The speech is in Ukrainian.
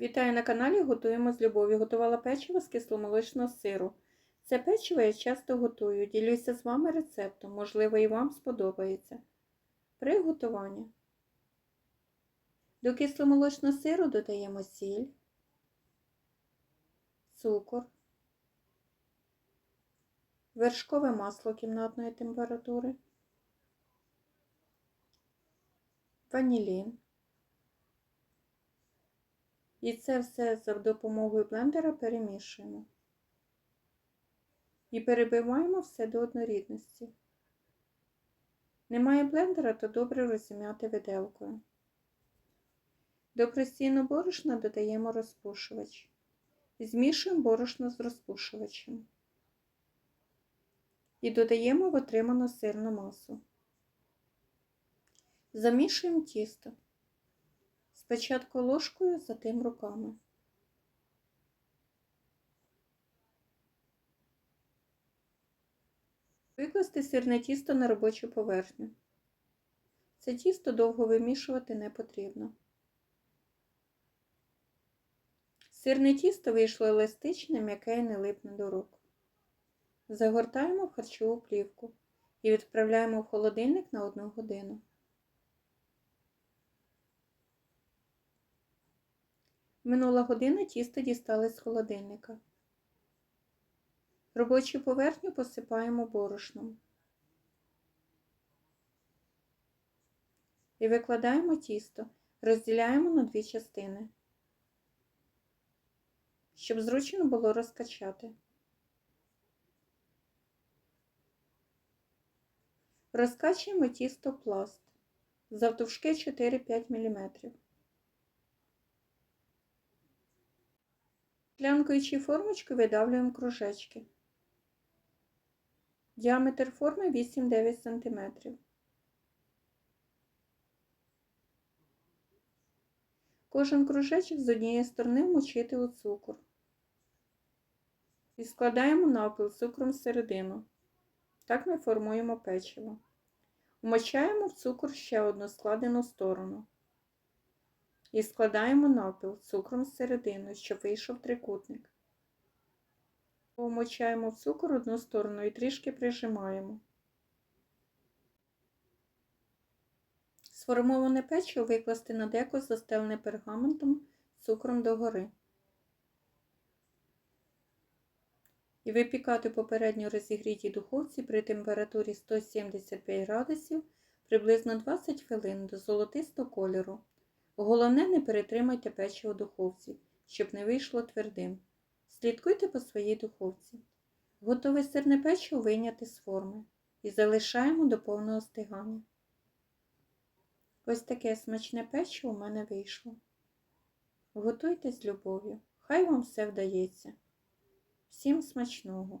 Вітаю на каналі Готуємо з любов'ю. Готувала печиво з кисломолочного сиру. Це печиво я часто готую. Ділюся з вами рецептом, можливо, і вам сподобається. Приготування. До кисломолочного сиру додаємо сіль, цукор, вершкове масло кімнатної температури, ванілін. І це все за допомогою блендера перемішуємо. І перебиваємо все до однорідності. Немає блендера, то добре розім'яти виделкою. До простійного борошна додаємо розпушувач. Змішуємо борошно з розпушувачем. І додаємо в отриману сирну масу. Замішуємо тісто. Спочатку ложкою, затим руками. Викласти сирне тісто на робочу поверхню. Це тісто довго вимішувати не потрібно. Сирне тісто вийшло еластичне, м'яке і не липне до рук. Загортаємо в харчову плівку і відправляємо в холодильник на 1 годину. Минула година тісто дістали з холодильника. Робочу поверхню посипаємо борошном. І викладаємо тісто, розділяємо на дві частини, щоб зручно було розкачати. Розкачуємо тісто пласт завтовшки 4-5 мм. Клянкою чи формочкою видавлюємо кружечки. Діаметр форми 8-9 см. Кожен кружечок з однієї сторони вмочити у цукор. І складаємо навпіл цукром всередину. Так ми формуємо печиво. Вмочаємо в цукор ще одну складену сторону. І складаємо навпіл цукром всередину, щоб вийшов трикутник. Вмочаємо в цукор одну сторону і трішки прижимаємо. Сформоване печиво викласти на деко, застелене пергаментом цукром догори. І випікати попередньо розігрітій духовці при температурі 175 градусів приблизно 20 хвилин до золотистого кольору. Головне, не перетримайте печиво в духовці, щоб не вийшло твердим. Слідкуйте по своїй духовці. Готове сирне печиво вийняти з форми і залишаємо до повного стигання. Ось таке смачне печиво у мене вийшло. Готуйте з любов'ю. Хай вам все вдається. Всім смачного!